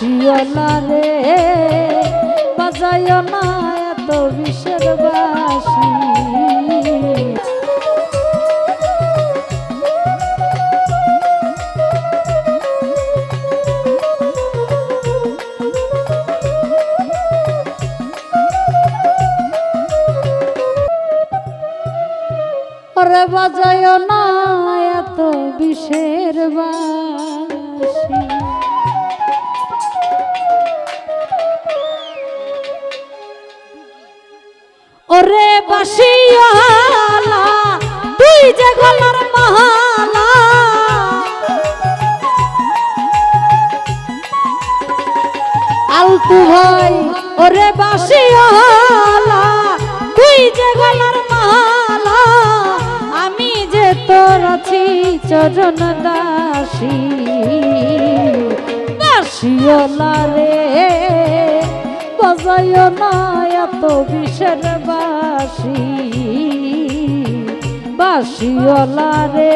বাসিওলা রে বাজায় না এত বিষের বাসি বাজায় না এত বিষের বাসি ওরে বাসিয়ালা তুই যে গলার মহালা আলতু ভাই, ওরে বাসিয়ালা তুই যে গলার মহালা আমি যে তোর আছি চরণ দাসী। বাসিয়ালা রে। বাজায় না এত বিষের বাসি বাসিওলা রে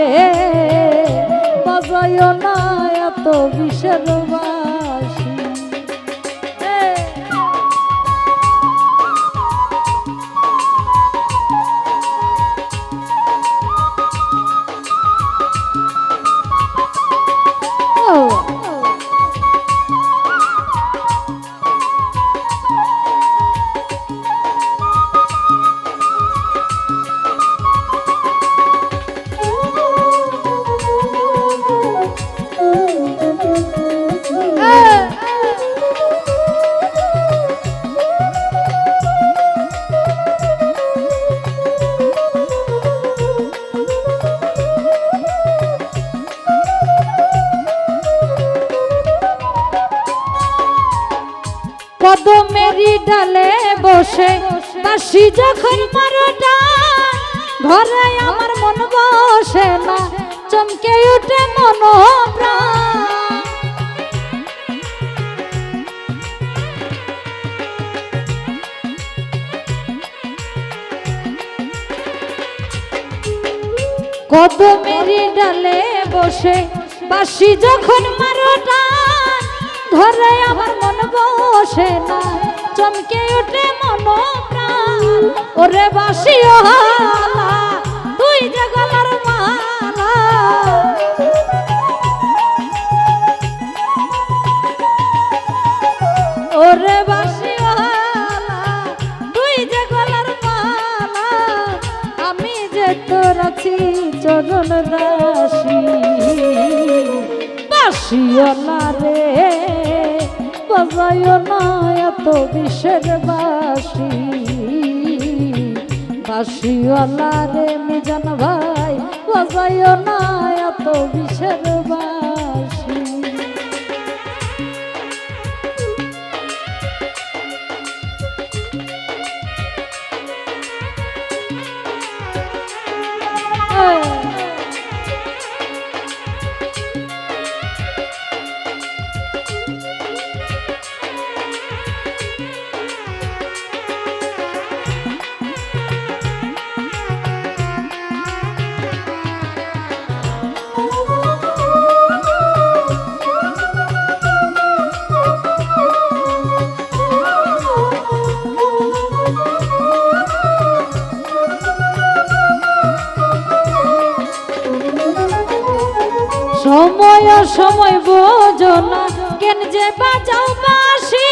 বাজাইও না এত বিষের বাসি কদমেরি ডালে বসে। বাসি যখন মারোটা ঘরে আমার মন বসে না। চমকে উঠে মন কদমেরি ডালে বসে বাসি যখন মারোটা ঘরে আমার মন বসে না, চমকে উঠে মন ওরে বাসি তুই যে গলার ওরে বাসি তুই যে গলার আমি যে তোর আছি, চরণ দাসী না রে, বাজাইও না এত বিষের বাসি বাসিওলা রে মিজান ভাই, বাজাইও না এত বিষের সময় বোঝো না। কেন যে বাজাও বাসি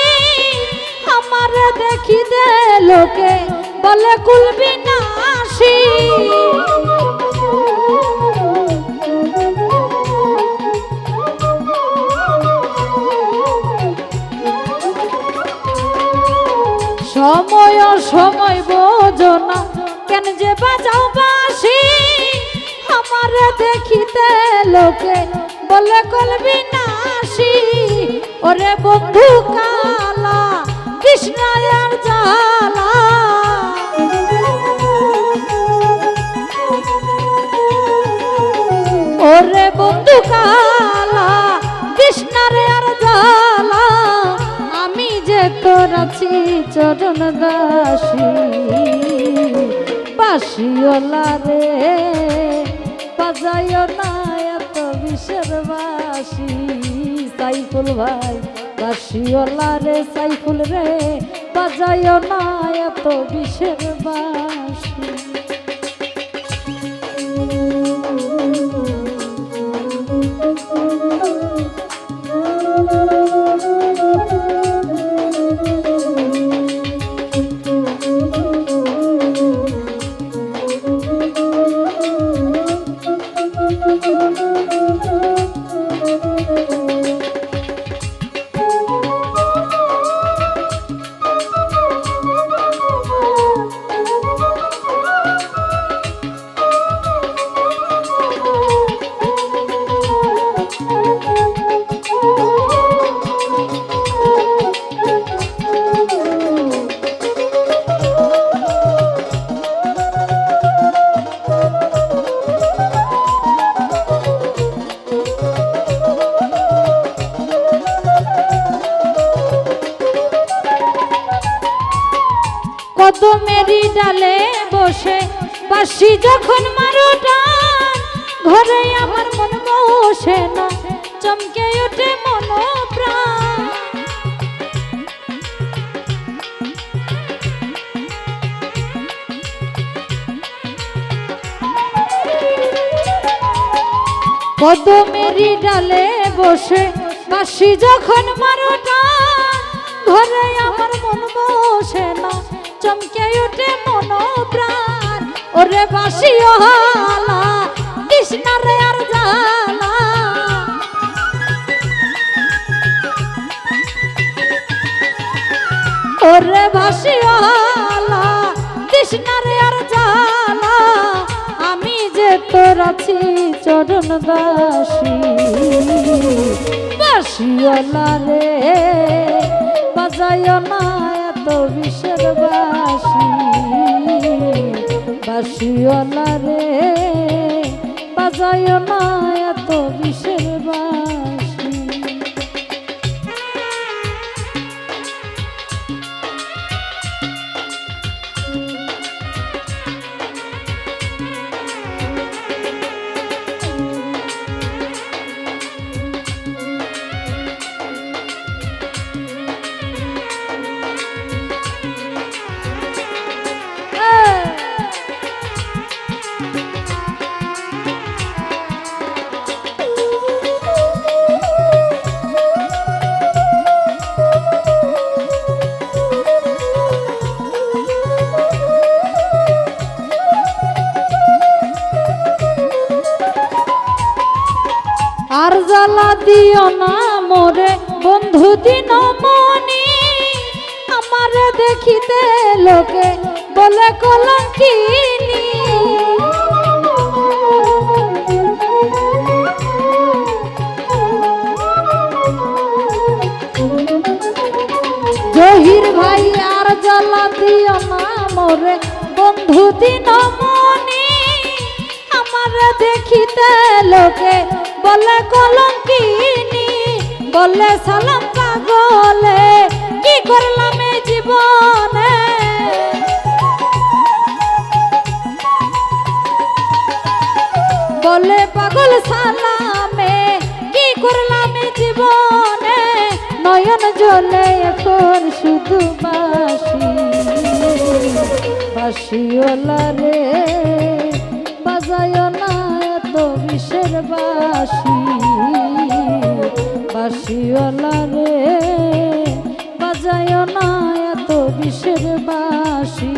আমার দেখি দে লোকে, বলে কুলবি নাসি সময় সময় বোঝো না। কেন যে বাজাও বাসি আমার দেখিতে লোকে বলে কলবি নাসি ওরে বন্ধু কালা কৃষ্ণায়ার জালা ওরে বন্ধু কালা কৃষ্ণারে আর জালা আমি যে তোর আছি চরণ দাসী বাসিওলা রে বাজায় না এত বিষের বাসি সাইফুল ভাই বাসিওলা রে সাইফুল রে বাজাইও না এত বিষের বাসি কদমেরই ডালে বসে বাসি যখন মারো টান, ঘরে আমার মন বসে না, চমকে ওঠে মন প্রাণ কদমেরই ডালে বসে বাসি যখন মারো টান, ঘরে চমকে ওঠে ওরে বাসি হালা কৃষ্ণারে আর জালা ওরে বাসি কৃষ্ণারে আর আমি যে তোর আছি চরণ দাসী বাসিওয়ালা রে, বাজাইও না বিষের বাসি। বাসিওয়ালা রে বাজায় না এত বাসি। মোরে বন্ধু দিন মনি, আমার দেখিতে লোকে বলে কলঙ্কিনী। জহির ভাই আর জ্বালা দিও না মোরে বন্ধু দিন মনি, আমার দেখিতে লোকে বলে কলঙ্কিনী। বলে সালাম পাগলে, কি করলাম এই জীবনে? বলে পাগল সালামে, কি করলাম এই জীবনে? নয়ন জলে এখন শুধু বাসি বাসিওলা রে, বাজায় না এত বিষের বাসি বাসিওলা রে বাজায় না এত বিষের বাসি